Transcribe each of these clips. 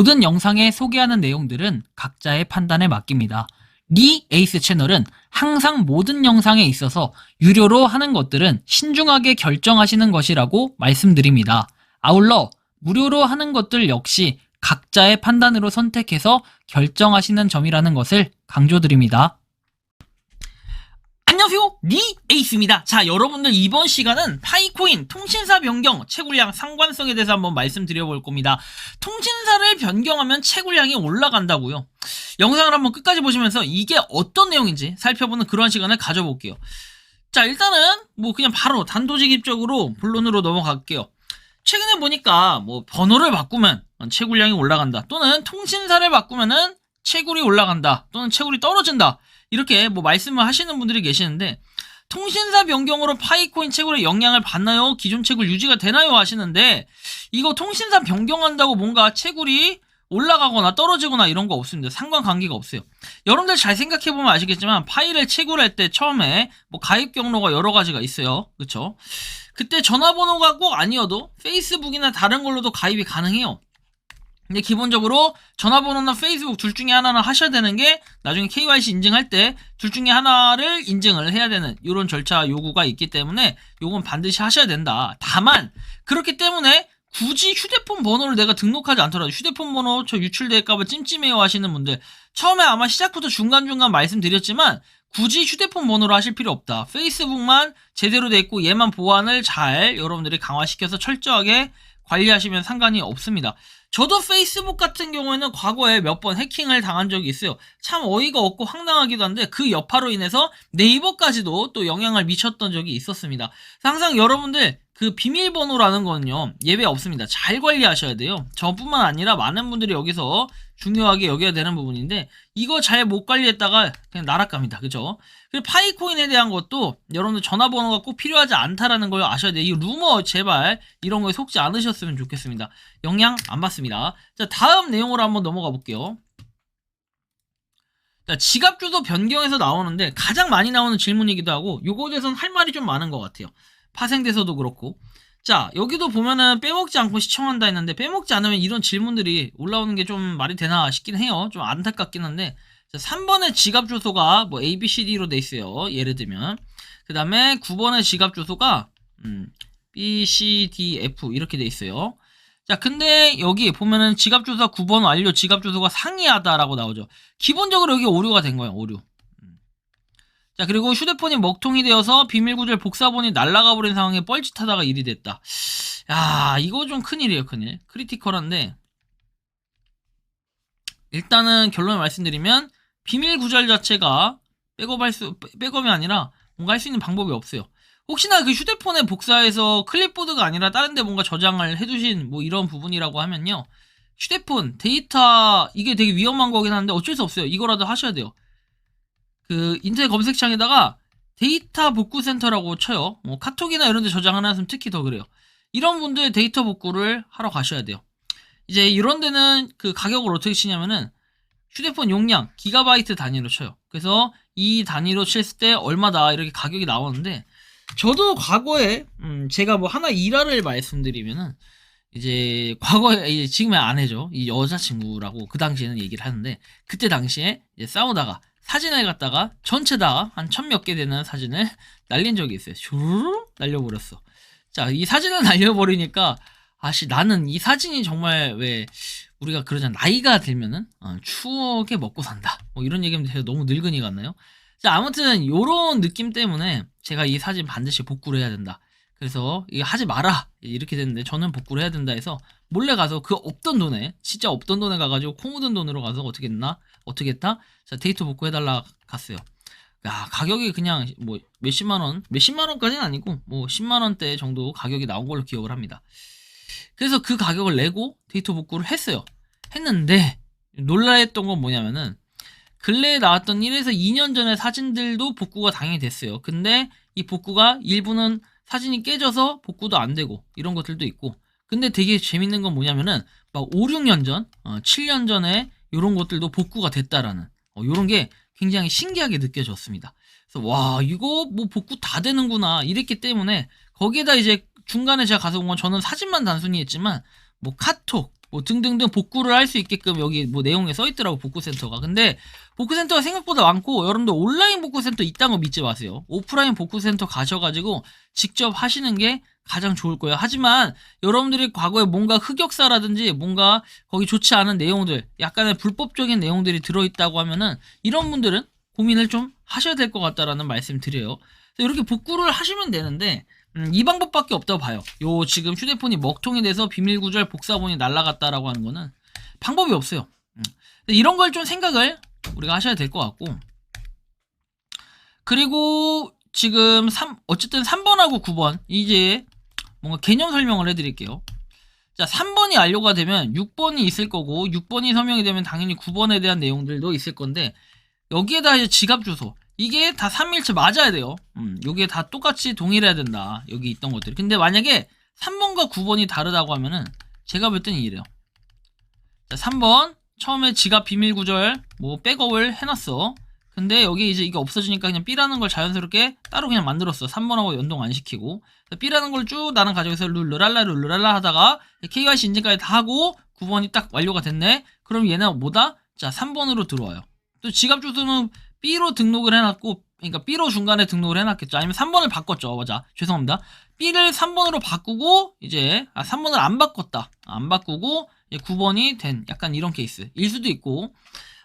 모든 영상에 소개하는 내용들은 각자의 판단에 맡깁니다. 리 에이스 채널은 항상 모든 영상에 있어서 유료로 하는 것들은 신중하게 결정하시는 것이라고 말씀드립니다. 아울러 무료로 하는 것들 역시 각자의 판단으로 선택해서 결정하시는 점이라는 것을 강조드립니다. 안녕하세요. 리 에이스입니다. 자, 여러분들 이번 시간은 파이코인 통신사 변경 채굴량 상관성에 대해서 한번 말씀드려 볼 겁니다. 통신사 를 변경하면 채굴량이 올라간다고요. 영상을 한번 끝까지 보시면서 이게 어떤 내용인지 살펴보는 그런 시간을 가져볼게요. 자, 일단은 뭐 그냥 바로 단도직입적으로 본론으로 넘어갈게요. 최근에 보니까 뭐 번호를 바꾸면 채굴량이 올라간다. 또는 통신사를 바꾸면은 채굴이 올라간다. 또는 채굴이 떨어진다. 이렇게 뭐 말씀을 하시는 분들이 계시는데 통신사 변경으로 파이코인 채굴에 영향을 받나요? 기존 채굴 유지가 되나요? 하시는데 이거 통신사 변경한다고 뭔가 채굴이 올라가거나 떨어지거나 이런 거 없습니다. 상관관계가 없어요. 여러분들 잘 생각해보면 아시겠지만 파일을 채굴할 때 처음에 뭐 가입 경로가 여러 가지가 있어요. 그쵸? 그때 전화번호가 꼭 아니어도 페이스북이나 다른 걸로도 가입이 가능해요. 근데 기본적으로 전화번호나 페이스북 둘 중에 하나는 하셔야 되는 게 나중에 KYC 인증할 때 둘 중에 하나를 인증을 해야 되는 이런 절차 요구가 있기 때문에 요건 반드시 하셔야 된다. 다만 그렇기 때문에 굳이 휴대폰 번호를 내가 등록하지 않더라도 휴대폰 번호 저 유출될까봐 찜찜해요 하시는 분들 처음에 아마 시작부터 중간중간 말씀드렸지만 굳이 휴대폰 번호로 하실 필요 없다. 페이스북만 제대로 돼 있고 얘만 보안을 잘 여러분들이 강화시켜서 철저하게 관리하시면 상관이 없습니다. 저도 페이스북 같은 경우에는 과거에 몇 번 해킹을 당한 적이 있어요. 참 어이가 없고 황당하기도 한데 그 여파로 인해서 네이버까지도 또 영향을 미쳤던 적이 있었습니다. 항상 여러분들 그 비밀번호라는 거는요 예외 없습니다. 잘 관리하셔야 돼요. 저뿐만 아니라 많은 분들이 여기서 중요하게 여겨야 되는 부분인데 이거 잘 못 관리했다가 그냥 나락갑니다. 그죠? 그리고 파이코인에 대한 것도 여러분들 전화번호가 꼭 필요하지 않다라는 걸 아셔야 돼요. 이 루머 제발 이런 거에 속지 않으셨으면 좋겠습니다. 영향 안 받습니다. 자 다음 내용으로 한번 넘어가 볼게요. 자, 지갑 주소 변경해서 나오는데 가장 많이 나오는 질문이기도 하고 대해서는 할 말이 좀 많은 것 같아요. 파생돼서도 그렇고. 자 여기도 보면은 빼먹지 않고 시청한다 했는데 빼먹지 않으면 이런 질문들이 올라오는 게 좀 말이 되나 싶긴 해요. 좀 안타깝긴 한데. 자, 3번의 지갑 주소가 뭐 ABCD로 돼 있어요. 예를 들면. 그 다음에 9번의 지갑 주소가 음, BCDF 이렇게 돼 있어요. 자 근데 여기 보면은 지갑 주소 9번 완료 지갑 주소가 상이하다라고 나오죠. 기본적으로 여기 오류가 된 거예요 오류 자 그리고 휴대폰이 먹통이 되어서 비밀 구절 복사본이 날라가 버린 상황에 뻘짓하다가 일이 됐다. 야 이거 좀 큰일이에요 큰일. 크리티컬한데 일단은 결론을 말씀드리면 비밀 구절 자체가 백업할 수 백업이 아니라 뭔가 할 수 있는 방법이 없어요. 혹시나 그 휴대폰에 복사해서 클립보드가 아니라 다른데 뭔가 저장을 해두신 뭐 이런 부분이라고 하면요. 휴대폰 데이터 이게 되게 위험한 거긴 한데 어쩔 수 없어요. 이거라도 하셔야 돼요. 그 인터넷 검색창에다가 데이터 복구 센터라고 쳐요. 뭐 카톡이나 이런 데 저장하는 특히 더 그래요. 이런 분들 데이터 복구를 하러 가셔야 돼요. 이제 이런 데는 그 가격을 어떻게 치냐면은 휴대폰 용량 기가바이트 단위로 쳐요. 그래서 이 단위로 쳤을 때 얼마다 이렇게 가격이 나오는데 저도 과거에 음 제가 뭐 하나 일화를 말씀드리면은 이제 과거에 이제 지금의 아내죠. 이 여자친구라고 그 당시에는 얘기를 하는데 그때 당시에 싸우다가 사진을 갖다가 전체 다 한 천 몇 개 되는 사진을 날린 적이 있어요. 슈르륵 날려버렸어. 자, 이 사진을 날려버리니까 아씨 나는 이 사진이 정말 왜 우리가 그러잖아 나이가 들면은 어, 추억에 먹고 산다. 뭐 이런 얘기하면 제가 너무 늙은이 같나요? 자, 아무튼 요런 느낌 때문에 제가 이 사진 반드시 복구를 해야 된다. 그래서 이거 하지 마라. 이렇게 됐는데 저는 복구를 해야 된다. 해서 몰래 가서 그 없던 돈에 진짜 없던 돈에 가가지고 코 묻은 돈으로 가서 어떻게 했나? 어떻게 했다? 자 데이터 복구해달라. 갔어요. 야 가격이 그냥 뭐 몇십만 원 몇십만 원까지는 아니고 뭐 10만 원대 정도 가격이 나온 걸로 기억을 합니다. 그래서 그 가격을 내고 데이터 복구를 했어요. 했는데 놀라했던 건 뭐냐면은 근래에 나왔던 1에서 2년 전의 사진들도 복구가 당연히 됐어요. 근데 이 복구가 일부는 사진이 깨져서 복구도 안 되고 이런 것들도 있고 근데 되게 재밌는 건 뭐냐면은 막 5, 6년 전, 어, 7년 전에 이런 것들도 복구가 됐다라는 어, 이런 게 굉장히 신기하게 느껴졌습니다. 그래서 와 이거 뭐 복구 다 되는구나 이랬기 때문에 거기에다 이제 중간에 제가 가서 본 건 저는 사진만 단순히 했지만 뭐 카톡, 뭐 등등등 복구를 할 수 있게끔 여기 뭐 내용에 써 있더라고 복구센터가. 근데 복구센터가 생각보다 많고 여러분들 온라인 복구센터 있다는 거 믿지 마세요. 오프라인 복구센터 가셔가지고 직접 하시는 게 가장 좋을 거예요. 하지만 여러분들이 과거에 뭔가 흑역사라든지 뭔가 거기 좋지 않은 내용들, 약간의 불법적인 내용들이 들어있다고 하면은 이런 분들은 고민을 좀 하셔야 될 것 같다라는 말씀 드려요. 이렇게 복구를 하시면 되는데 음, 이 방법밖에 없다고 봐요. 요 지금 휴대폰이 먹통이 돼서 비밀 구절 복사본이 날라갔다라고 하는 거는 방법이 없어요. 음. 이런 걸 좀 생각을 우리가 하셔야 될 것 같고 그리고 지금 3, 어쨌든 3번하고 9번 이제 뭔가 개념 설명을 해드릴게요. 자, 3번이 완료가 되면 6번이 있을 거고 6번이 서명이 되면 당연히 9번에 대한 내용들도 있을 건데 여기에다 이제 지갑 주소 이게 다 3일치 맞아야 돼요. 음, 여기에 다 똑같이 동일해야 된다. 여기 있던 것들이. 근데 만약에 3번과 9번이 다르다고 하면은 제가 볼 때는 이래요. 자, 3번 처음에 지갑 비밀 구절 뭐 백업을 해놨어. 근데 여기 이제 이게 없어지니까 그냥 B라는 걸 자연스럽게 따로 그냥 만들었어. 3번하고 연동 안 시키고. B라는 걸 쭉 나는 가져가서 룰루랄라 룰루랄라 하다가 KYC 인증까지 다 하고 9번이 딱 완료가 됐네. 그럼 얘는 뭐다? 자, 3번으로 들어와요. 또 지갑 주소는 B로 등록을 해놨고, 그러니까 B로 중간에 등록을 해놨겠죠. 아니면 3번을 바꿨죠. 맞아. 죄송합니다. B를 3번으로 바꾸고, 이제, 아, 3번을 안 바꿨다. 안 바꾸고, 9번이 된, 약간 이런 케이스. 일 수도 있고,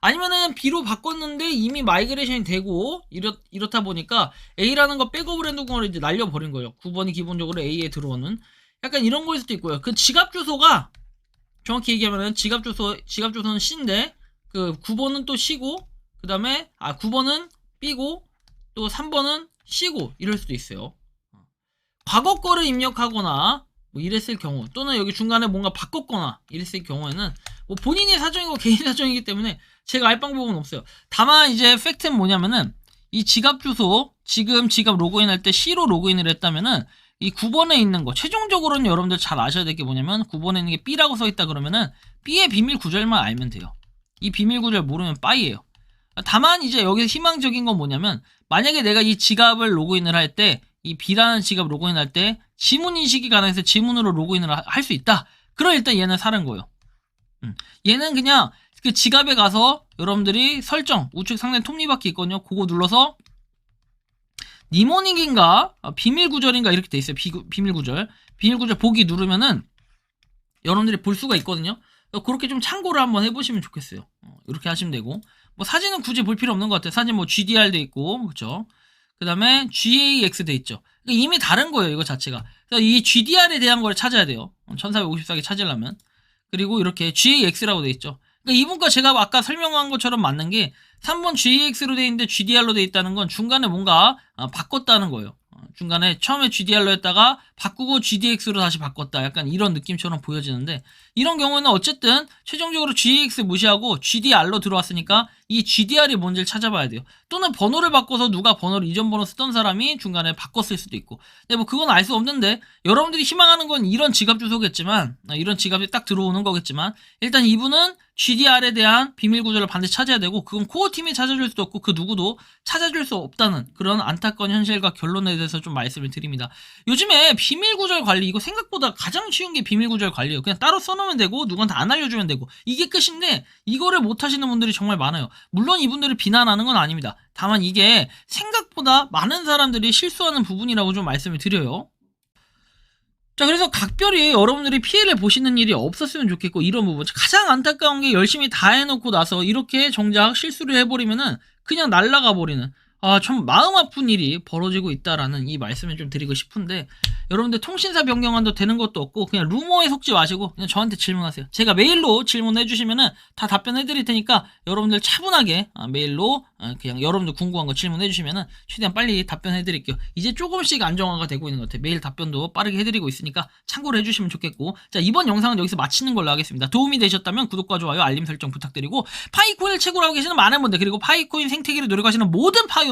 아니면은 B로 바꿨는데 이미 마이그레이션이 되고, 이렇, 이렇다 보니까 A라는 거 백업을 해둔 걸 이제 날려버린 거예요. 9번이 기본적으로 A에 들어오는. 약간 이런 거일 수도 있고요. 그 지갑 주소가, 정확히 얘기하면은 지갑 주소, 지갑 주소는 C인데, 그 9번은 또 C고, 그 다음에 아 9번은 B고 또 3번은 C고 이럴 수도 있어요. 과거 거를 입력하거나 뭐 이랬을 경우 또는 여기 중간에 뭔가 바꿨거나 이랬을 경우에는 뭐 본인의 사정이고 개인 사정이기 때문에 제가 알 방법은 없어요. 다만 이제 팩트는 뭐냐면은 이 지갑 주소 지금 지갑 로그인 할 때 C로 로그인을 했다면은 이 9번에 있는 거 최종적으로는 여러분들 잘 아셔야 될 게 뭐냐면 9번에 있는 게 B라고 써 있다 그러면은 B의 비밀 구절만 알면 돼요. 이 비밀 구절 모르면 빠이예요. 다만 이제 여기서 희망적인 건 뭐냐면 만약에 내가 이 지갑을 로그인을 할 때 이 B라는 지갑 로그인 할 때 지문 인식이 가능해서 지문으로 로그인을 할 수 있다. 그럼 일단 얘는 사는 거예요. 음. 얘는 그냥 그 지갑에 가서 여러분들이 설정 우측 상단 톱니바퀴 있거든요. 그거 눌러서 니모닉인가 아, 비밀 구절인가 이렇게 돼 있어요. 비, 비밀 구절 비밀 구절 보기 누르면은 여러분들이 볼 수가 있거든요. 그렇게 좀 참고를 한번 해보시면 좋겠어요. 어, 이렇게 하시면 되고 뭐 사진은 굳이 볼 필요 없는 것 같아요. 사진 뭐 GDR 돼 있고 그렇죠. 그 다음에 GAX 돼 있죠. 그러니까 이미 다른 거예요. 이거 자체가. 그래서 이 GDR에 대한 걸 찾아야 돼요. 1454개 찾으려면. 그리고 이렇게 GAX라고 돼 있죠. 그러니까 이분과 제가 아까 설명한 것처럼 맞는 게 3번 GAX로 돼 있는데 GDR로 돼 있다는 건 중간에 뭔가 아, 바꿨다는 거예요. 중간에 처음에 GDR로 했다가 바꾸고 GDX로 다시 바꿨다. 약간 이런 느낌처럼 보여지는데 이런 경우는 어쨌든 최종적으로 GX 무시하고 GDR로 들어왔으니까 이 GDR이 뭔지를 찾아봐야 돼요. 또는 번호를 바꿔서 누가 번호를 이전 번호 쓰던 사람이 중간에 바꿨을 수도 있고. 근데 뭐 그건 알 수 없는데 여러분들이 희망하는 건 이런 지갑 주소겠지만 아, 이런 지갑이 딱 들어오는 거겠지만 일단 이분은 GDR에 대한 비밀 구조를 반드시 찾아야 되고 그건 코어 팀이 찾아줄 수도 없고 그 누구도 찾아줄 수 없다는 그런 안타까운 현실과 결론에 대해서 좀 말씀을 드립니다. 요즘에 비밀 구절 관리 이거 생각보다 가장 쉬운 게 비밀 구절 관리예요. 그냥 따로 써놓으면 되고 누구한테 안 알려주면 되고 이게 끝인데 이거를 못 하시는 분들이 정말 많아요. 물론 이분들을 비난하는 건 아닙니다. 다만 이게 생각보다 많은 사람들이 실수하는 부분이라고 좀 말씀을 드려요. 자, 그래서 각별히 여러분들이 피해를 보시는 일이 없었으면 좋겠고, 이런 부분. 가장 안타까운 게 열심히 다 해놓고 나서 이렇게 정작 실수를 해버리면은 그냥 날라가 버리는. 아, 참 마음 아픈 일이 벌어지고 있다라는 이 말씀을 좀 드리고 싶은데 여러분들 통신사 변경안도 되는 것도 없고 그냥 루머에 속지 마시고 그냥 저한테 질문하세요. 제가 메일로 질문해 주시면은 다 답변해 드릴 테니까 여러분들 차분하게 아, 메일로 아, 그냥 여러분들 궁금한 거 질문해 주시면은 최대한 빨리 답변해 드릴게요. 이제 조금씩 안정화가 되고 있는 것 같아요. 메일 답변도 빠르게 해 드리고 있으니까 참고를 해 주시면 좋겠고 자, 이번 영상은 여기서 마치는 걸로 하겠습니다. 도움이 되셨다면 구독과 좋아요, 알림 설정 부탁드리고 파이코인을 최고로 하고 계시는 많은 분들 그리고 파이코인 생태계를 노력하시는 모든 파이오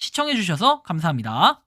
시청해주셔서 감사합니다.